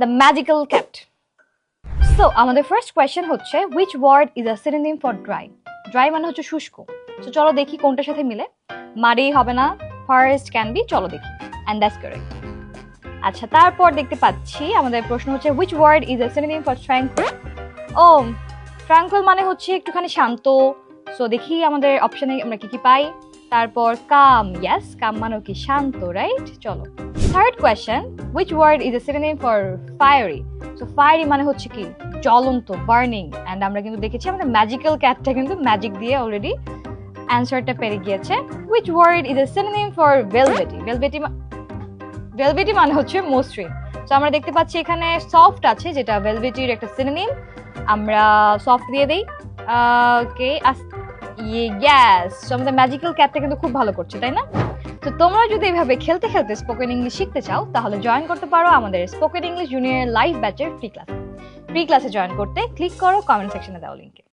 The magical cat so আমাদের first question হচ্ছে which word is a synonym for dry dry মানে হচ্ছে শুষ্ক। তো চলো দেখি কোনটার সাথে মিলে। মারি হবে না ফার্স্ট ক্যান বি চলো দেখি। অ্যান্ড দ্যাটস কারেক্ট আচ্ছা তারপর দেখতে পাচ্ছি, আমাদের প্রশ্ন হচ্ছে which word is a synonym for tranquil O tranquil মানে হচ্ছে একটুখানি শান্ত। সো দেখি আমাদের অপশনে আমরা কি কি পাই। তারপর কাম ইয়েস কাম মানে কি শান্ত রাইট চলো। Third question which word is a synonym for fiery so fiery মানে হচ্ছে কি? জ্বলন্ত বার্নিং অ্যান্ড আমরা কিন্তু দেখেছি আমাদের ম্যাজিক্যাল ক্যাটটা কিন্তু ম্যাজিক দিয়ে অলরেডি অ্যান্সারটা পেরে গিয়েছে। Which word is a synonym for velvety velvety velvety মানে হচ্ছে মসৃণ। তো আমরা দেখতে পাচ্ছি এখানে সফট আছে, যেটা ভেলভেটির একটা সিনোনিম আমরা সফট দিয়ে দেই। ওকে ইয়ে গ্যাস আমাদের ম্যাজিক্যাল ক্যাটটা কিন্তু খুব ভালো করছে, তাই না? তো তোমরা যদি এইভাবে খেলতে খেলতে স্পোকেন ইংলিশ শিখতে চাও, তাহলে জয়েন করতে পারো আমাদের স্পোকেন ইংলিশ জুনিয়র লাইভ ব্যাচের ফ্রি ক্লাস ফ্রি ক্লাসে জয়েন করতে ক্লিক করো কমেন্ট সেকশনে দেওয়া লিঙ্কে